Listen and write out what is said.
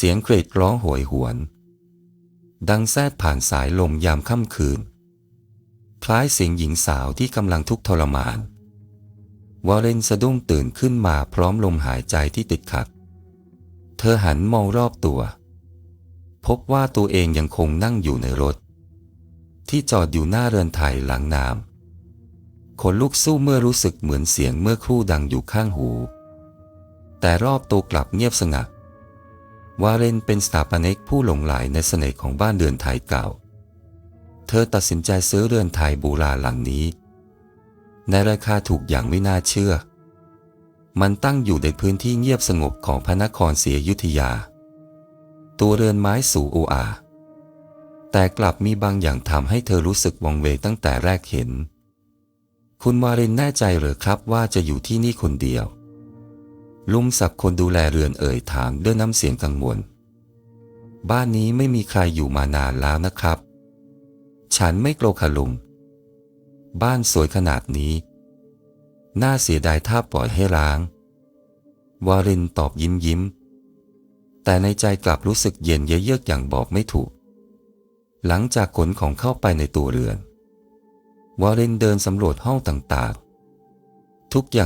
เสียงเกรดร้องโหยหวน ดังแซดผ่านสายลมยามค่ำคืน คล้ายเสียงหญิงสาวที่กำลังทุกข์ทรมาน วอร์เรนสะดุ้งตื่นขึ้นมาพร้อมลมหายใจที่ติดขัด เธอหันมองรอบตัว พบว่าตัวเองยังคงนั่งอยู่ในรถ ที่จอดอยู่หน้าเรือนไทยหลังน้ำขนลุกสู้เมื่อรู้สึกเหมือนเสียงเมื่อครู่ดังอยู่ข้างหู แต่รอบตัวกลับเงียบสงัด วาเรนเป็นสถาปนิกผู้หลงไหลในเสน่ห์ของบ้านเรือนไทยเก่า เธอตัดสินใจซื้อเรือนไทยโบูราณหลังนี้ ในราคาถูกอย่างไม่น่าเชื่อ มันตั้งอยู่ในพื้นที่เงียบสงบของพระนครศรีอยุธยา ตัวเรือนไม้สูงโออา แต่กลับมีบางอย่างทำให้เธอรู้สึกวังเวงตั้งแต่แรกเห็น คุณวารินแน่ใจเหรือครับว่าจะอยู่ที่นี่คนเดียว ลุงศักดิ์คนดูแลเรือนเอ่ยถามด้วยน้ำเสียงกังวล บ้านนี้ไม่มีใครอยู่มานานแล้วนะครับ ฉันไม่โกลัวค่ะลุง บ้านสวยขนาดนี้ น่าเสียดายถ้าปล่อยให้ร้าง วารินตอบยิ้มยิ้ม แต่ในใจกลับรู้สึกเย็นเยือกอย่างบอกไม่ถูก หลังจากขนของเข้าไปในตัวเรือน วารินเดินสำรวจห้องต่างๆ ทุกอย่าง